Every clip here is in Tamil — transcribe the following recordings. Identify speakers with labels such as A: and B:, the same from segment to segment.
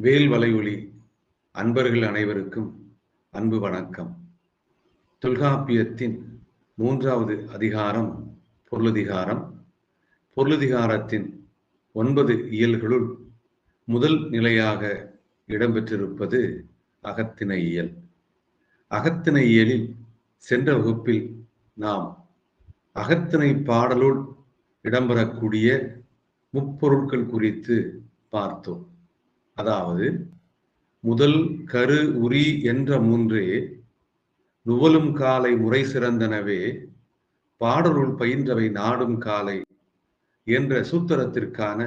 A: வேல் வலையொலி. அன்பர்கள் அனைவருக்கும் அன்பு வணக்கம். தொல்காப்பியத்தின் மூன்றாவது அதிகாரம் பொருளதிகாரம். பொருளதிகாரத்தின் ஒன்பது இயல்களுள் முதல் நிலையாக இடம்பெற்றிருப்பது அகத்தின இயல். அகத்தின இயலில் சென்ற வகுப்பில் நாம் அகத்தினை பாடலுள் இடம்பெறக்கூடிய முப்பொருட்கள் குறித்து பார்த்தோம். அதாவது முதல் கரு உரி என்ற மூன்றே நுவலும் காலை முறை சிறந்தனவே பாடலுள் பயின்றவை நாடும் காலை என்ற சூத்திரத்திற்கான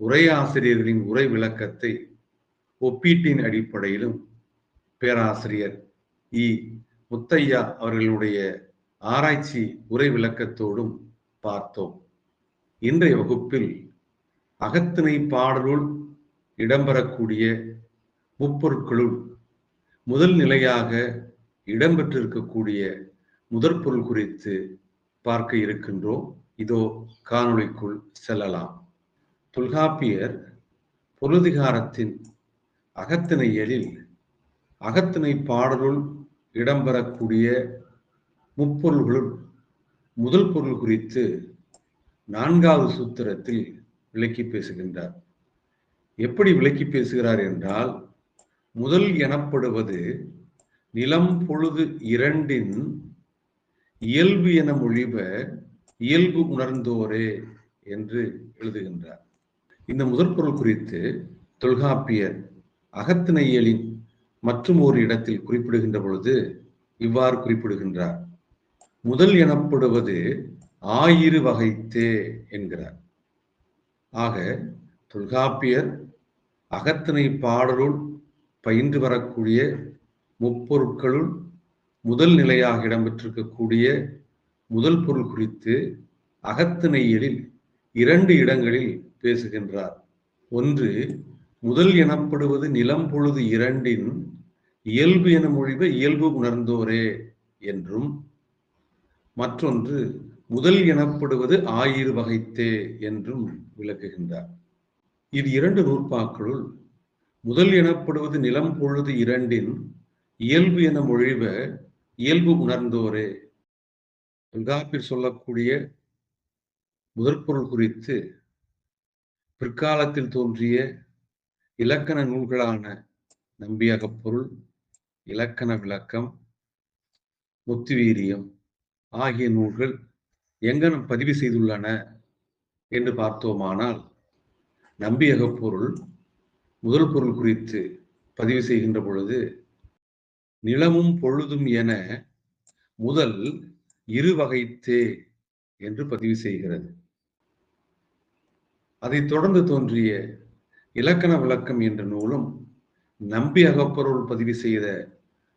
A: உரையாசிரியர்களின் உரை விளக்கத்தை ஒப்பீட்டின் அடிப்படையிலும் பேராசிரியர் இ. முத்தையா அவர்களுடைய ஆராய்ச்சி உரை விளக்கத்தோடும் பார்த்தோம். இன்றைய வகுப்பில் அகத்திணை பாடலுள் இடம்பெறக்கூடிய முப்பொருட்களுள் முதல் நிலையாக இடம்பெற்றிருக்கக்கூடிய முதற் பொருள் குறித்து பார்க்க இருக்கின்றோம். இதோ காணொளிக்குள் செல்லலாம். தொல்காப்பியர் பொருதிகாரத்தின் அகத்திணையலில் அகத்திணை பாடலுள் இடம்பெறக்கூடிய முப்பொருள்களுள் முதல் பொருள் குறித்து நான்காவது சூத்திரத்தில் விளக்கி பேசுகின்றார். எப்படி விளக்கி பேசுகிறார் என்றால் முதல் எனப்படுவது நிலம் பொழுது இரண்டின் இயல்பு என மொழிப இயல்பு உணர்ந்தோரே என்று எழுதுகின்றார். இந்த முதற்பொருள் குறித்து தொல்காப்பியர் அகத்திணையலின் மற்றும் ஒரு இடத்தில் குறிப்பிடுகின்ற பொழுது இவ்வாறு குறிப்பிடுகின்றார். முதல் எனப்படுவது ஆயிரு வகைத்தே என்கிறார். ஆக தொல்காப்பியர் அகத்தினை பாடலுள் பயின்று வரக்கூடிய முப்பொருட்களுள் முதல் நிலையாக இடம்பெற்றிருக்கக்கூடிய முதல் பொருள் குறித்து அகத்திணையலில் இரண்டு இடங்களில் பேசுகின்றார். ஒன்று முதல் எனப்படுவது நிலம் பொழுது இரண்டின் இயல்பு என மொழிப இயல்பு உணர்ந்தோரே என்றும் மற்றொன்று முதல் எனப்படுவது ஆயிரு வகைத்தே என்றும் விளக்குகின்றார். இது இரண்டு நூற்பாக்களுள் முதல் எனப்படுவது நிலம் பொழுது இரண்டின் இயல்பு என மொழிவ இயல்பு உணர்ந்தோரே. தொல்காப்பில் சொல்லக்கூடிய முதற்பொருள் குறித்து பிற்காலத்தில் தோன்றிய இலக்கண நூல்களான நம்பியகப் பொருள் இலக்கண விளக்கம் முத்துவீரியம் ஆகிய நூல்கள் எங்கனம் பதிவு செய்துள்ளன என்று பார்த்தோமானால் நம்பியக பொருள் முதல் பொருள் குறித்து பதிவு செய்கின்ற பொழுது நிலமும் பொழுதும் என முதல் இரு வகைத்தே என்று பதிவு செய்கிறது. அதைத் தொடர்ந்து தோன்றிய இலக்கண விளக்கம் என்ற நூலும் நம்பி அகப்பொருள் பதிவு செய்த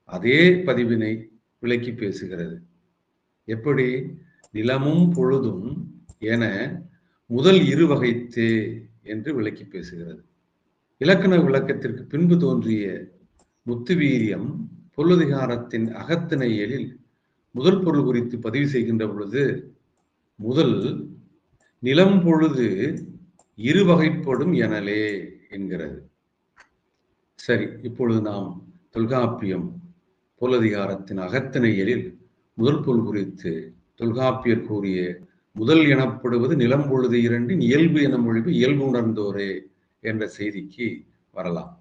A: அதே பதிவினை விளக்கி பேசுகிறது. எப்படி? நிலமும் பொழுதும் என முதல் இரு வகைத்தே என்று விளக்கி பேசுகிறது. இலக்கண விளக்கத்திற்கு பின்பு தோன்றிய முத்துவீரியம் பொருளதிகாரத்தின் அகத்திணையலில் முதல் பொருள் குறித்து பதிவு செய்கின்ற பொழுது முதல் நிலம் பொழுது இரு வகைப்படும் எனலே என்கிறது. சரி இப்பொழுது நாம் தொல்காப்பியம் பொருளதிகாரத்தின் அகத்திணையலில் முதல் பொருள் குறித்து தொல்காப்பியர் கூறிய முதல் எனப்படுவது நிலம் பொழுது இரண்டின் இயல்பு என மொழிவு இயல்பு உணர்ந்தோரே என்ற செய்திக்கு வரலாம்.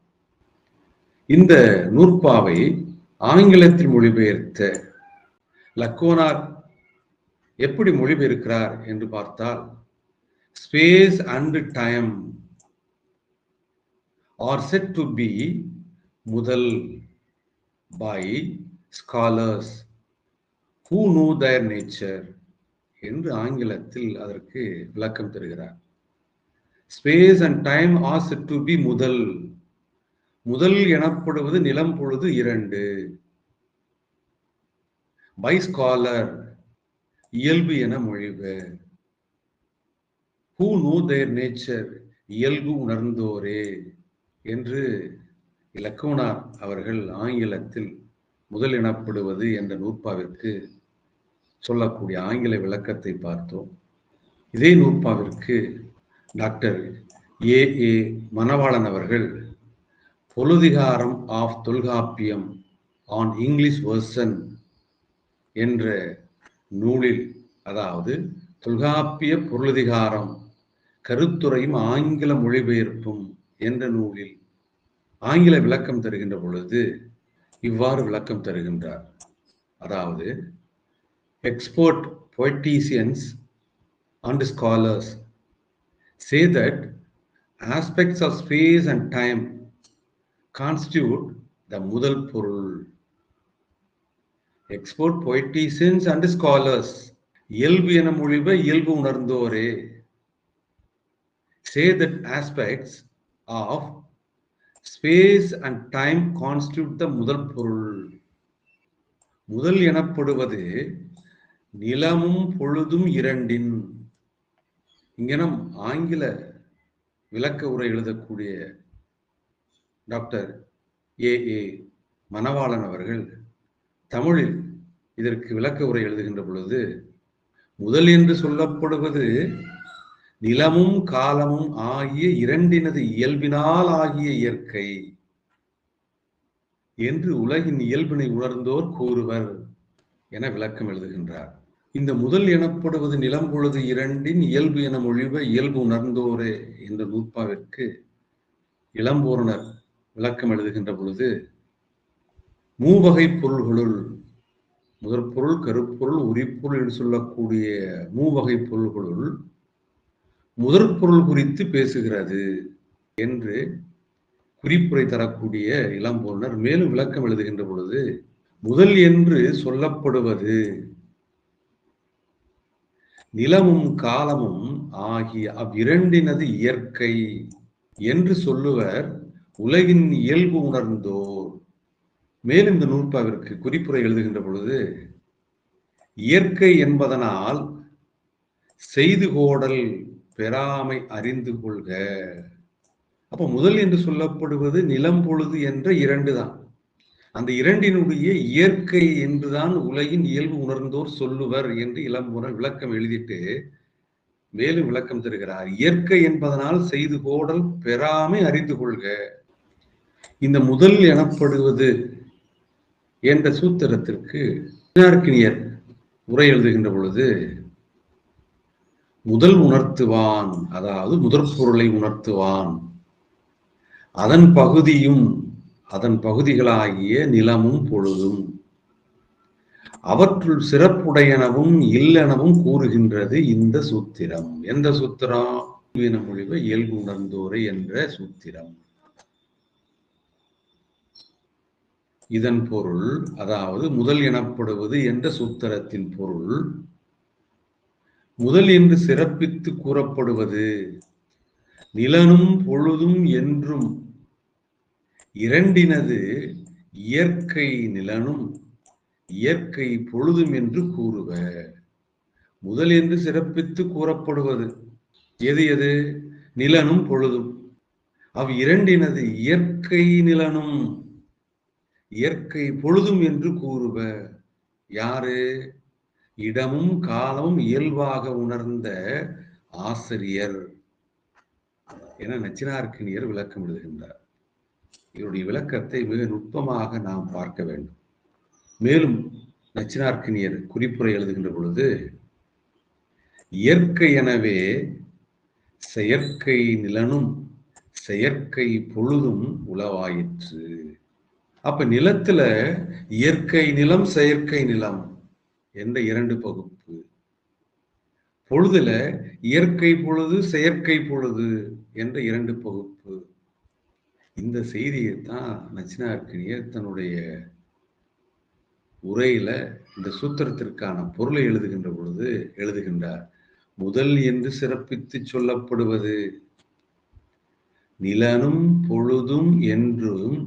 A: இந்த நூற்பாவை ஆங்கிலத்தில் மொழிபெயர்த்த லக்கோனார் எப்படி மொழிபெயர்க்கிறார் என்று பார்த்தால் space and time are said to be முதல் by scholars who know their nature என்று ஆங்கிலத்தில் அதற்கு விளக்கம் தருகிறார். Space and time as to be முதல். முதல் எனப்படுவது நிலம் பொழுது இரண்டு. பை ஸ்காலர் இயல்பு என மொழிவு ஹூ நோ தேர் நேச்சர் இயல்பு உணர்ந்தோரே என்று இலக்கோனார் அவர்கள் ஆங்கிலத்தில் முதல் எனப்படுவது என்ற நூற்பாவிற்கு சொல்லக்கூடிய ஆங்கில விளக்கத்தை பார்த்தோம். இதே நூற்பாவிற்கு டாக்டர் ஏ. ஏ. மணவாளன் அவர்கள் பொழுதிகாரம் of Tolkappiyam an English version என்ற நூலில் அதாவது தொல்காப்பிய பொருளதிகாரம் கருத்துரையும் ஆங்கில மொழிபெயர்ப்பும் என்ற நூலில் ஆங்கில விளக்கம் தருகின்ற பொழுது இவ்வாறு விளக்கம் தருகின்றார். அதாவது expert poeticians and scholars say that aspects of space and time constitute the முதல் பொருள். எக்ஸ்போர்ட் poeticians அண்ட் ஸ்காலர்ஸ் இயல்பு என மொழிவை இயல்பு உணர்ந்தோரே say that aspects of space and time constitute the முதல் பொருள். முதல் எனப்படுவது நிலமும் பொழுதும் இரண்டின். இங்கனம் ஆங்கில விளக்க உரை எழுதக்கூடிய டாக்டர் ஏ. ஏ. மணவாளன் அவர்கள் தமிழில் இதற்கு விளக்க உரை எழுதுகின்ற பொழுது முதல் என்று சொல்லப்படுவது நிலமும் காலமும் ஆகிய இரண்டினது இயல்பினால் ஆகிய இயற்கை. என்று உலகின் இயல்பினை உணர்ந்தோர் கூறுவர் என விளக்கம் எழுதுகின்றார். இந்த முதல் எனப்படுவது நிலம் பொழுது இரண்டின் இயல்பு என மொழிவ இயல்பு உணர்ந்தோரே என்ற நூற்பாவிற்கு இளம்பூரணர் விளக்கம் எழுதுகின்ற பொழுது மூவகை பொருள்களுள் முதற் பொருள் கருப்பொருள் உரிப்பொருள் என்று சொல்லக்கூடிய மூவகை பொருள்களுள் முதற் பொருள் குறித்து பேசுகிறது என்று குறிப்புரை தரக்கூடிய இளம்பூரணர் மேலும் விளக்கம் எழுதுகின்ற பொழுது முதல் என்று சொல்லப்படுவது நிலமும் காலமும் ஆகிய அவ்விரண்டினது இயற்கை என்று சொல்லுவர் உலகின் இயல்பு உணர்ந்தோர். மேலும் இந்த நூற்பாவிற்கு குறிப்புரை எழுதுகின்ற பொழுது இயற்கை என்பதனால் செய்து கோடல் பெறாமை அறிந்து கொள்க. அப்ப முதல் என்று சொல்லப்படுவது நிலம் பொழுது என்ற இரண்டு தான் அந்த இரண்டினுடைய இயற்கை என்றுதான் உலகின் இயல்பு உணர்ந்தோர் சொல்லுவர் என்று இளம் விளக்கம் எழுதிட்டு மேலும் விளக்கம் தருகிறார். இயற்கை என்பதனால் செய்து கோடல் பெறாமை அறிந்து கொள்க. இந்த முதல் எனப்படுவது என்ற சூத்திரத்திற்கு உரை எழுதுகின்ற பொழுது முதல் உணர்த்துவான் அதாவது முதற் பொருளை உணர்த்துவான். அதன் பகுதியும் அதன் பகுதிகளாகிய நிலமும் பொழுதும். அவற்றுள் சிறப்புடையனவும் இல்லெனவும் கூறுகின்றது இந்த சூத்திரம். எந்த சூத்திரம் என மொழிவ இயல்பு உணர்ந்தோரை என்ற சூத்திரம். இதன் பொருள் அதாவது முதல் எனப்படுவது என்ற சூத்திரத்தின் பொருள். முதல் என்று சிறப்பித்து கூறப்படுவது நிலனும் பொழுதும் என்றும் இரண்டினது இயற்கை நிலனும் இயற்கை பொழுதும் என்று கூறுவ முதல் என்று சிறப்பித்து கூறப்படுவது எது எது? நிலனும் பொழுதும். அவ் இரண்டினது இயற்கை நிலனும் இயற்கை பொழுதும் என்று கூறுவ யாரு? இடமும் காலமும் இயல்பாக உணர்ந்த ஆசிரியர். என நச்சினார்க்கினியர் விளக்கம் எழுதுகின்றார். இவருடைய விளக்கத்தை மிக நுட்பமாக நாம் பார்க்க வேண்டும். மேலும் நச்சினார்க்கினியர் குறிப்புரை எழுதுகின்ற பொழுது இயற்கை எனவே செயற்கை நிலனும் செயற்கை பொழுதும் உளவாயிற்று. அப்ப நிலத்துல இயற்கை நிலம் செயற்கை நிலம் என்ற இரண்டு பகுப்பு. பொழுதுல இயற்கை பொழுது செயற்கை பொழுது என்ற இரண்டு பகுப்பு. இந்த செய்தியை தான் நச்சினார்க்கினியர் தன்னுடைய உரையில இந்த சூத்திரத்திற்கான பொருளை எழுதுகின்ற பொழுது எழுதுகின்றார். முதல் என்று சிறப்பித்து சொல்லப்படுவது நிலனும் பொழுதும் என்றும்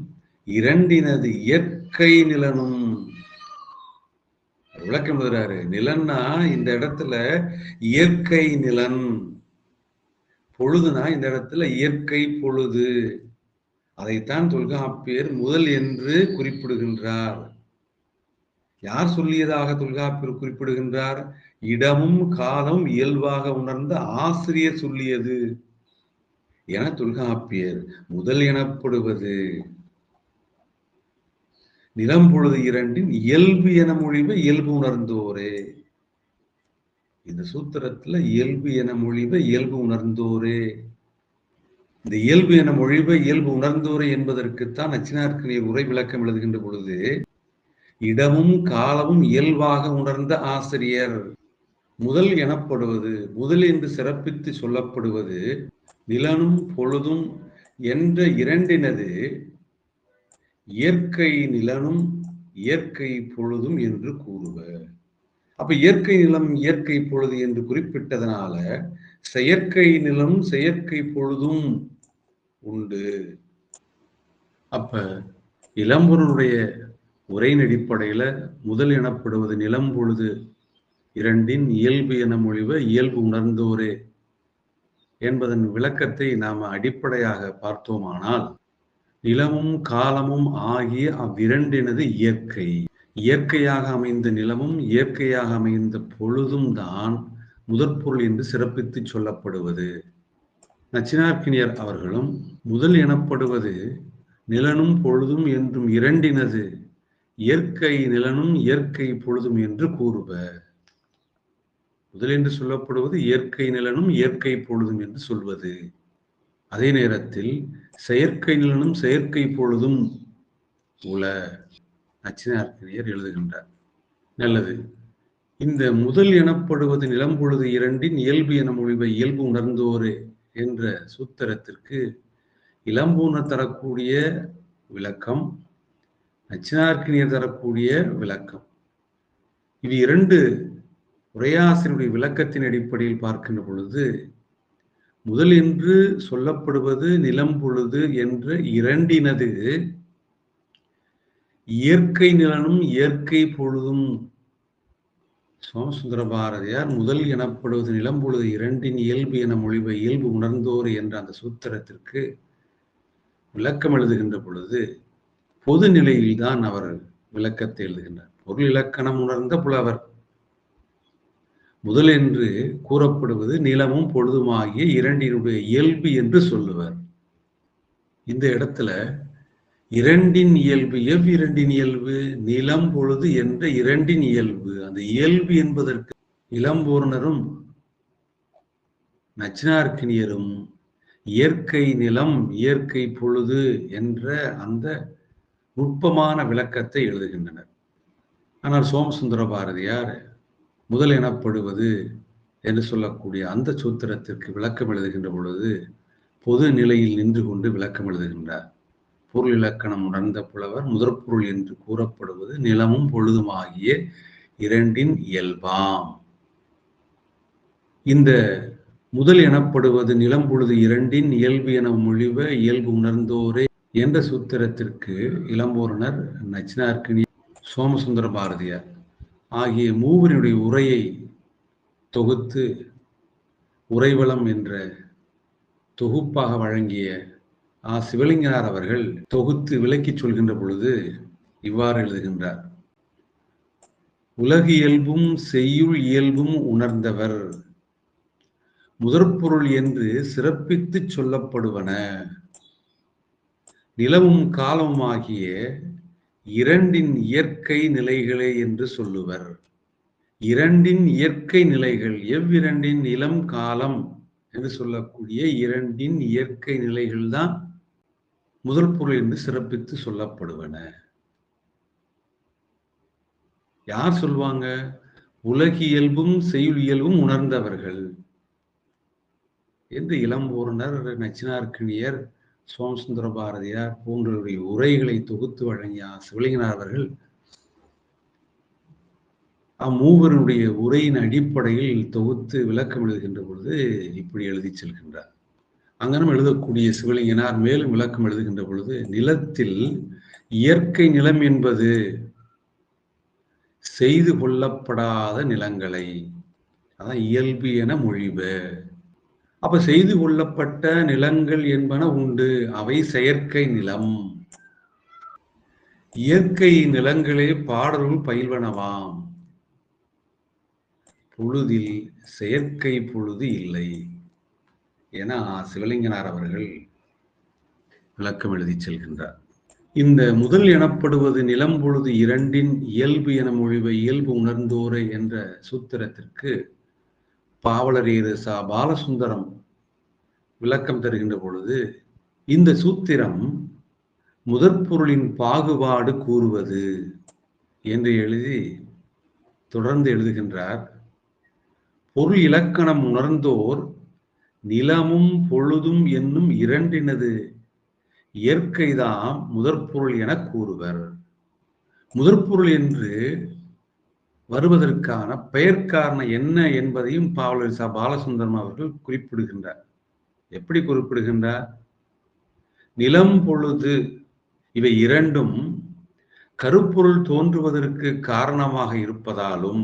A: இரண்டினது இயற்கை நிலனும். விளக்கம் எழுதுறாரு நிலன்னா இந்த இடத்துல இயற்கை நிலன் பொழுதுனா இந்த இடத்துல இயற்கை பொழுது. அதைத்தான் தொல்காப்பியர் முதல் என்று குறிப்பிடுகின்றார். யார் சொல்லியதாக தொல்காப்பியர் குறிப்பிடுகின்றார்? இடமும் காலம் இயல்பாக உணர்ந்த ஆசிரியர் சொல்லியது. என தொல்காப்பியர் முதல் எனப்படுவது. நிலம் பொழுது இரண்டின் இயல்பு என மொழிவை இயல்பு உணர்ந்தோரே. இந்த சூத்திரத்துல இயல்பு என மொழிவை இயல்பு உணர்ந்தோரே. இந்த இயல்பு என மொழிவ இயல்பு உணர்ந்தோரை என்பதற்குத்தான் நச்சினார்க்கு உரை விளக்கம் எழுதுகின்ற பொழுது இடமும் காலமும் இயல்பாக உணர்ந்த ஆசிரியர் முதல் எனப்படுவது முதல் என்று சிறப்பித்து சொல்லப்படுவது நிலனும் பொழுதும் என்ற இரண்டினது இயற்கை நிலனும் இயற்கை பொழுதும் என்று கூறுவர் அப்ப இயற்கை நிலம் இயற்கை பொழுது என்று குறிப்பிட்டதனால செயற்கை நிலம் செயற்கை பொழுதும் உண்டு. அப்ப இளம்பொருளுடைய உரையின் அடிப்படையில முதல் எனப்படுவது நிலம் பொழுது இரண்டின் இயல்பு என மொழிவ இயல்பு உணர்ந்தோரே என்பதன் விளக்கத்தை நாம் அடிப்படையாக பார்த்தோமானால் நிலமும் காலமும் ஆகிய அவ்விரண்டினது இயற்கை. இயற்கையாக அமைந்த நிலமும் இயற்கையாக அமைந்த பொழுதும் தான் முதற்பொருள் என்று சிறப்பித்து சொல்லப்படுவது. நச்சினார்கினியர் அவர்களும் முதல் எனப்படுவது நிலனும் பொழுதும் என்றும் இரண்டினது. இயற்கை நிலனும் இயற்கை பொழுதும் என்று கூறுப முதல் என்று சொல்லப்படுவது இயற்கை நிலனும் இயற்கை பொழுதும் என்று சொல்வது. அதே நேரத்தில் செயற்கை நிலனும் செயற்கை பொழுதும் உல நச்சினார்க்கினியர் எழுதுகின்றார். நல்லது. இந்த முதல் எனப்படுவது நிலம் பொழுது இரண்டின் இயல்பு என மொழிவை இயல்பு உணர்ந்தோரே என்ற சூத்திரத்திற்கு இளம்பூனர் தரக்கூடிய விளக்கம் நச்சினார்க்கினியர் தரக்கூடிய விளக்கம். இது இரண்டு உரையாசிரியருடைய விளக்கத்தின் அடிப்படையில் பார்க்கின்ற பொழுது முதல் என்று சொல்லப்படுவது நிலம்பொழுது என்ற இரண்டினது இயற்கை நிலனும் இயற்கை பொழுதும். சோமசுந்தர பாரதியார் முதல் எனப்படுவது நிலம்பொழுது இரண்டின் இயல்பு என மொழிவை இயல்பு உணர்ந்தோர் என்ற அந்த சூத்திரத்திற்கு விளக்கம் எழுதுகின்ற பொழுது பொது நிலையில்தான் அவர் விளக்கத்தை எழுதுகின்றார். பொருள் இலக்கணம் உணர்ந்த புலவர். முதல் என்று கூறப்படுவது நிலமும் பொழுதுமாகிய இரண்டினுடைய இயல்பு என்று சொல்லுவர். இந்த இடத்துல இரண்டின் இயல்பு எவ்விரண்டின் இயல்பு? நிலம் பொழுது என்ற இரண்டின் இயல்பு. அந்த இயல்பு என்பதற்கு இளம்பூர்ணரும் நச்சினார்க்கினியரும் இயற்கை நிலம் இயற்கை பொழுது என்ற அந்த நுட்பமான விளக்கத்தை எழுதுகின்றனர். ஆனால் சோமசுந்தர பாரதியார் முதல் எனப்படுவது என்று சொல்லக்கூடிய அந்த சூத்திரத்திற்கு விளக்கம் எழுதுகின்ற பொழுது பொது நிலையில் நின்று கொண்டு விளக்கம் எழுதுகின்றார். பொருள் இலக்கணம் உணர்ந்த புலவர் முதற்பொருள் என்று கூறப்படுவது நிலமும் பொழுதுமாகிய இரண்டின் இயல்பாம். இந்த முதல் எனப்படுவது நிலம் பொழுது இரண்டின் இயல்பு என மொழிவ இயல்பு உணர்ந்தோரே என்ற சூத்திரத்திற்கு இளம்பூரணர் நச்சினார்க்கினி சோமசுந்தர பாரதியார். ஆகிய மூவரினுடைய உரையை தொகுத்து உரைவளம் என்ற தொகுப்பாக வழங்கிய ஆ. சிவலிங்கனார் அவர்கள் தொகுத்து விளக்கி சொல்கின்ற பொழுது இவ்வாறு எழுதுகின்றார். உலகியல்பும் செய்யுள் இயல்பும் உணர்ந்தவர் முதற்பொருள் என்று சிறப்பித்து சொல்லப்படுவன. நிலவும் காலமுமாகிய இரண்டின் இயற்கை நிலைகளே என்று சொல்லுவர். இரண்டின் இயற்கை நிலைகள் எவ்விரண்டின் நிலம் காலம் என்று சொல்லக்கூடிய இரண்டின் இயற்கை நிலைகள் தான் முதல் பொருள் என்று சிறப்பித்து சொல்லப்படுவன. யார் சொல்வாங்க? உலகியல்பும் செய்யுள் இயல்பும் உணர்ந்தவர்கள். என்று இளம்பூரணர் நச்சினார்க்கினியர் சோமசுந்தர பாரதியார் போன்றவருடைய உரைகளை தொகுத்து வழங்கிய சிவலிங்கனார் அவர்கள் அம்மூவருடைய உரையின் அடிப்படையில் தொகுத்து விளக்கம் எழுதுகின்ற பொழுது இப்படி எழுதி செல்கின்றார். அங்கனம் எழுதக்கூடிய சிவலிங்கனார் மேலும் விளக்கம் எழுதுகின்ற பொழுது நிலத்தில் இயற்கை நிலம் என்பது செய்து கொள்ளப்படாத நிலங்களை அதான் இயல்பு என மொழிப அப்ப செய்து கொள்ளப்பட்ட நிலங்கள் என்பன உண்டு. அவை செயற்கை நிலம். இயற்கை நிலங்களே பாடலுள் பயில்வனவாம். பொழுதில் செயற்கை பொழுது இல்லை. என சிவலிங்கனார் அவர்கள் விளக்கம் எழுதி செல்கின்றார். இந்த முதல் எனப்படுவது நிலம் பொழுது இரண்டின் இயல்பு என மொழிவை இயல்பு உணர்ந்தோரை என்ற சூத்திரத்திற்கு பாவலரேறு சா பாலசுந்தரம் விளக்கம் தருகின்ற பொழுது இந்த சூத்திரம் முதற்பொருளின் பாகுபாடு கூறுவது என்று எழுதி தொடர்ந்து எழுதுகின்றார். பொருள் இலக்கணம் உணர்ந்தோர் நிலமும் பொழுதும் என்னும் இரண்டினது இயற்கைதாம் முதற்பொருள் என கூறுவர். முதற்பொருள் என்று வருவதற்கான பெயர் காரணம் என்ன என்பதையும் பாவலரிசா பாலசுந்தரம் அவர்கள் குறிப்பிடுகின்றார். எப்படி குறிப்பிடுகின்றார்? நிலம் பொழுது இவை இரண்டும் கருப்பொருள் தோன்றுவதற்கு காரணமாக இருப்பதாலும்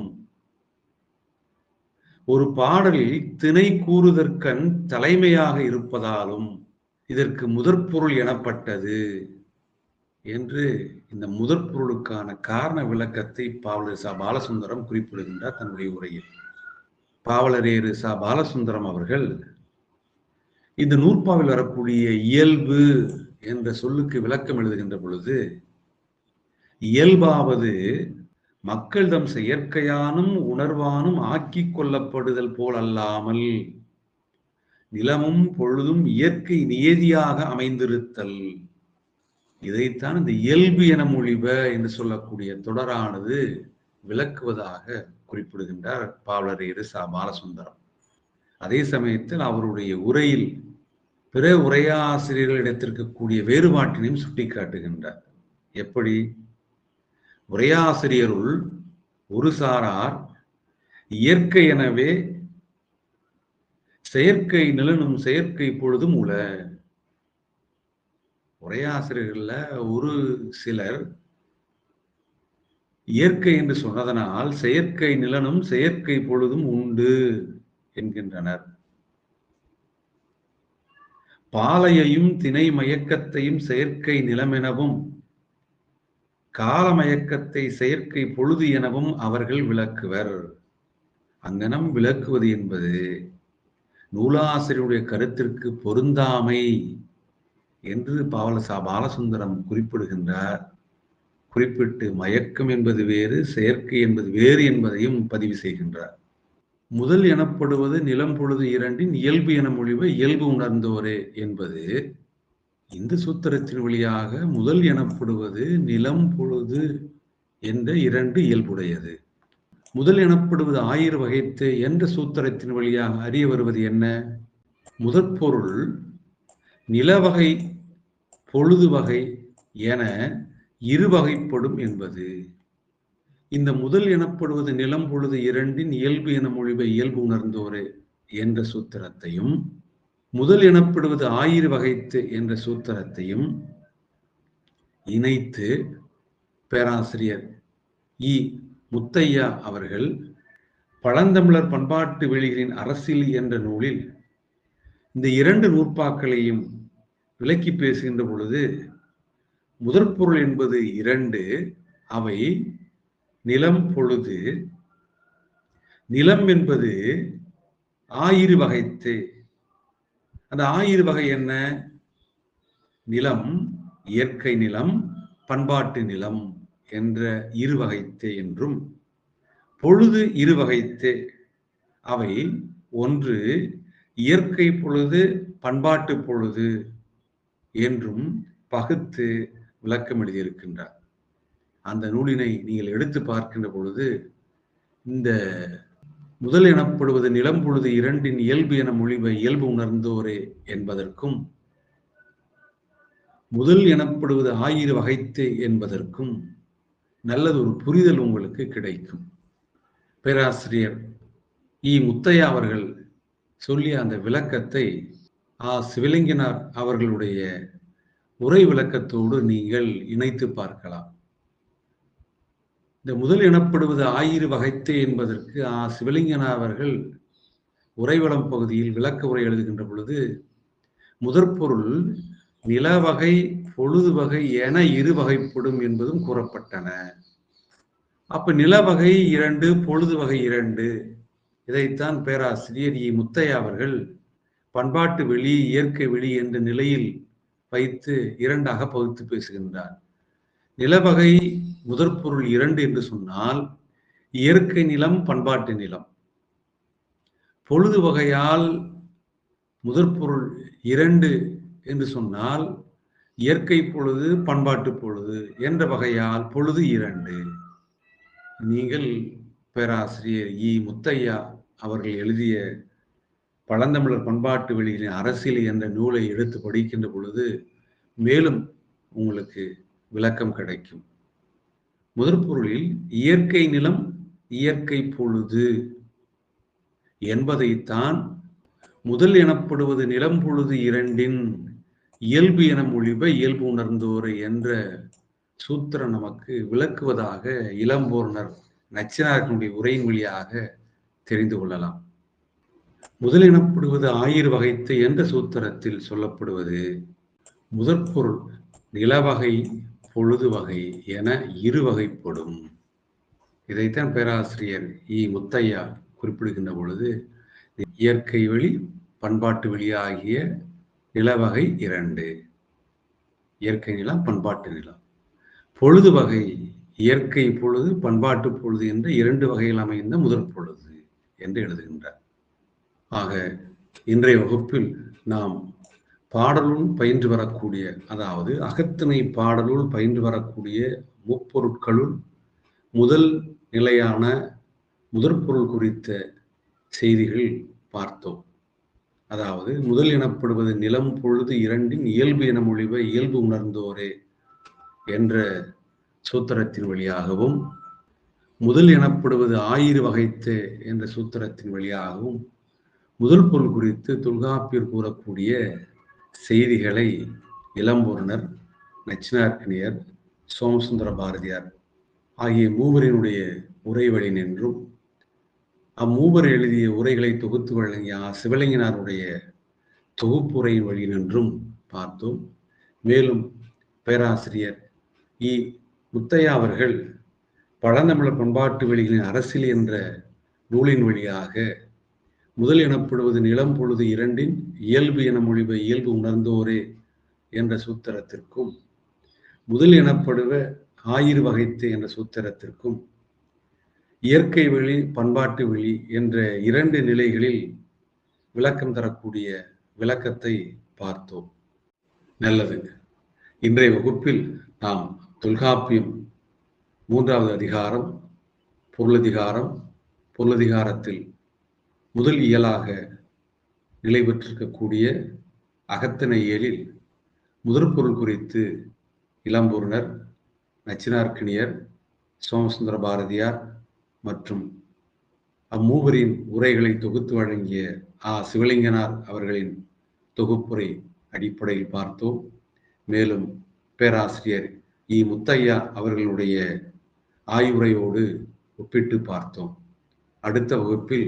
A: ஒரு பாடலில் திணை கூறுதற்கண் தலைமையாக இருப்பதாலும் இதற்கு முதற்பொருள் எனப்பட்டது. என்று இந்த முதற்பொருளுக்கான காரண விளக்கத்தை பாவலர் சா பாலசுந்தரம் குறிப்பிடுகின்றார் தன்னுடைய உரையில். பாவலரேறு சா பாலசுந்தரம் அவர்கள் இந்த நூற்பாவில் வரக்கூடிய இயல்பு என்ற சொல்லுக்கு விளக்கம் எழுதுகின்ற பொழுது இயல்பாவது மக்களிடம் செயற்கையானும் உணர்வானும் ஆக்கி கொள்ளப்படுதல் போல் அல்லாமல் நிலமும் பொழுதும் இயற்கை நியதியாக அமைந்திருத்தல். இதைத்தான் இந்த இயல்பு என மொழிப என்று சொல்லக்கூடிய தொடரானது விளக்குவதாக குறிப்பிடுகின்றார் பாவலர் இருசா பாலசுந்தரம். அதே சமயத்தில் அவருடைய உரையில் பிற உரையாசிரியர்களிடத்திற்கக்கூடிய வேறுபாட்டினையும் சுட்டிக்காட்டுகின்றார். எப்படி? உரையாசிரியருள் ஒரு சாரார் இயற்கை எனவே செயற்கை நிலனும் செயற்கை பொழுதும் உல உரையாசிரியர்கள்ல ஒரு சிலர் இயற்கை என்று சொன்னதனால் செயற்கை நிலனும் செயற்கை பொழுதும் உண்டு என்கின்றனர். பாலையையும் திணை மயக்கத்தையும் செயற்கை நிலமெனவும் காலமயக்கத்தை செயற்கை பொழுது எனவும் அவர்கள் விளக்குவர். அங்கனம் விளக்குவது என்பது நூலாசிரியருடைய கருத்திற்கு பொருந்தாமை. என்று பாவலசா பாலசுந்தரம் குறிப்பிடுகின்றார். குறிப்பிட்டு மயக்கம் என்பது வேறு செயற்கை என்பது வேறு என்பதையும் பதிவு செய்கின்றார். முதல் எனப்படுவது நிலம் பொழுது இரண்டின் இயல்பு என மொழிவை இயல்பு உணர்ந்தோரே என்பது இந்த சூத்திரத்தின் வழியாக முதல் எனப்படுவது நிலம் பொழுது என்ற இரண்டு இயல்புடையது. முதல் எனப்படுவது ஆயிர வகைத்து என்ற சூத்திரத்தின் வழியாக அறிய வருவது என்ன? முதற்பொருள் நிலவகை பொழுது வகை என இரு வகைப்படும் என்பது. இந்த முதல் எனப்படுவது நிலம் பொழுது இரண்டின் இயல்பு என மொழிவை இயல்பு உணர்ந்தோரே என்ற சூத்திரத்தையும் முதல் எனப்படுவது ஆயிர வகைத்து என்ற சூத்திரத்தையும் இணைத்து பேராசிரியர் இ. முத்தையா அவர்கள் பழந்தமிழர் பண்பாட்டு வெளிகளின் அரசியல் என்ற நூலில் இந்த இரண்டு நூற்பாக்களையும் விளக்கி பேசுகின்ற பொழுது முதற்பொருள் என்பது இரண்டு அவை நிலம் பொழுது. நிலம் என்பது ஆயிரு வகைத்து. அந்த ஆயிரு வகை என்ன? நிலம் இயற்கை நிலம் பண்பாட்டு நிலம் என்ற இரு வகைத்து என்றும் பொழுது இரு வகைத்து. அவை ஒன்று இயற்கை பொழுது பண்பாட்டு பொழுது. என்றும் பகுத்து விளக்கம் எழுதியிருக்கின்றார். அந்த நூலினை நீங்கள் எடுத்து பார்க்கின்ற பொழுது இந்த முதல் எனப்படுவது நிலம் பொழுது இரண்டின் இயல்பு என மொழிவை இயல்பு உணர்ந்தோரே என்பதற்கும் முதல் எனப்படுவது ஆயிர வகைத்து என்பதற்கும் நல்லது ஒரு புரிதல் உங்களுக்கு கிடைக்கும். பேராசிரியர் இ. முத்தையா அவர்கள் சொல்லிய அந்த விளக்கத்தை ஆ சிவலிங்கனார் அவர்களுடைய உரை விளக்கத்தோடு நீங்கள் இணைத்து பார்க்கலாம். இந்த முதல் எனப்படுவது ஆயிரு வகைத்தே என்பதற்கு ஆ சிவலிங்கனார் அவர்கள் உரைவளம் பகுதியில் விளக்க உரை எழுதுகின்ற பொழுது முதற்பொருள் நிலவகை பொழுது வகை என இரு வகைப்படும் என்பதும் கூறப்பட்டன. அப்ப நிலவகை இரண்டு பொழுது வகை இரண்டு. இதைத்தான் பேராசிரியர் இ. முத்தையா அவர்கள் பண்பாட்டு வெளி இயற்கை வெளி என்ற நிலையில் வைத்து இரண்டாக பகுத்து பேசுகின்றார். நிலவகை முதற்பொருள் இரண்டு என்று சொன்னால் இயற்கை நிலம் பண்பாட்டு நிலம். பொழுது வகையால் முதற்பொருள் இரண்டு என்று சொன்னால் இயற்கை பொழுது பண்பாட்டு பொழுது என்ற வகையால் பொழுது இரண்டு. நீங்கள் பேராசிரியர் இ. முத்தையா அவர்கள் எழுதிய பழந்தமிழர் பண்பாட்டு வெளியின் அரசியல் என்ற நூலை எடுத்து படிக்கின்ற பொழுது மேலும் உங்களுக்கு விளக்கம் கிடைக்கும். முதற்பொருளில் இயற்கை நிலம் இயற்கை பொழுது என்பதைத்தான் முதல் எனப்படுவது நிலம் பொழுது இரண்டின் இயல்பு என மொழிப இயல்பு உணர்ந்தோர் என்ற சூத்திரம் நமக்கு விளக்குவதாக இளம்போர்னர் நச்சினார்களுடைய உரையின் வழியாக தெரிந்து கொள்ளலாம். முதல் எனப்படுவது ஆயிர் வகைத்து என்ற சூத்திரத்தில் சொல்லப்படுவது முதற்பொருள் நிலவகை பொழுது வகை என இரு வகைப்படும். இதைத்தான் பேராசிரியர் இ. முத்தையா குறிப்பிடுகின்ற பொழுது இயற்கை வெளி பண்பாட்டு வெளியாகிய நிலவகை இரண்டு. இயற்கை நிலம் பண்பாட்டு நிலம். பொழுது வகை இயற்கை பொழுது பண்பாட்டு பொழுது என்ற இரண்டு வகையில் அமைந்த முதற் பொழுது என்று எழுதுகின்றார். ஆக இன்றைய வகுப்பில் நாம் பாடலுள் பயின்று வரக்கூடிய அதாவது அகத்திணை பாடலுள் பயின்று வரக்கூடிய முப்பொருட்களுள் முதல் நிலையான முதற்பொருள் குறித்த செய்திகள் பார்த்தோம். அதாவது முதல் எனப்படுவது நிலம் பொழுது இரண்டின் இயல்பு என மொழிவ இயல்பு உணர்ந்தோரே என்ற சூத்திரத்தின் வழியாகவும் முதல் எனப்படுவது ஆயிரு வகைத்து என்ற சூத்திரத்தின் வழியாகவும் முதல் பொருள் குறித்து தொல்காப்பியர் கூறக்கூடிய செய்திகளை இளம்பொருணர் நச்சினார்கனியர் சோமசுந்தர பாரதியார் ஆகிய மூவரினுடைய உரை வழி நின்றும் அம்மூவர் எழுதிய உரைகளை தொகுத்து வழங்கிய சிவலிங்கனாருடைய தொகுப்புரையின் வழி நின்றும் பார்த்தோம். மேலும் பேராசிரியர் இ. முத்தையா அவர்கள் பழந்தமிழர் பண்பாட்டு வெளிகளின் அரசியல் என்ற நூலின் வழியாக முதல் எனப்படுவது நிலம் பொழுது இரண்டின் இயல்பு என மொழிப இயல்பு உணர்ந்தோரே என்ற சூத்திரத்திற்கும் முதல் எனப்படுவ ஆயிறு வகைத்து என்ற சூத்திரத்திற்கும் இயற்கை வெளி பண்பாட்டு வெளி என்ற இரண்டு நிலைகளில் விளக்கம் தரக்கூடிய விளக்கத்தை பார்த்தோம். நல்லது இன்றைய வகுப்பில் நாம் தொல்காப்பியம் மூன்றாவது அதிகாரம் பொருளதிகாரம் பொருளதிகாரத்தில் முதல் இயலாக நிலை பெற்றிருக்கக்கூடிய அகத்தனை இயலில் முதற்பொருள் குறித்து இளம்பூர்ணர் நச்சினார்க்கினியர் சோமசுந்தர பாரதியார் மற்றும் அம்மூவரின் உரைகளை தொகுத்து வழங்கிய ஆ. சிவலிங்கனார் அவர்களின் தொகுப்புரை அடிப்படையில் பார்த்தோம். மேலும் பேராசிரியர் இ. முத்தையா அவர்களுடைய ஆய்வுரையோடு ஒப்பிட்டு பார்த்தோம். அடுத்த வகுப்பில்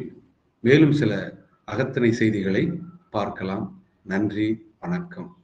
A: மேலும் சில அகத்தனை செய்திகளை பார்க்கலாம். நன்றி வணக்கம்.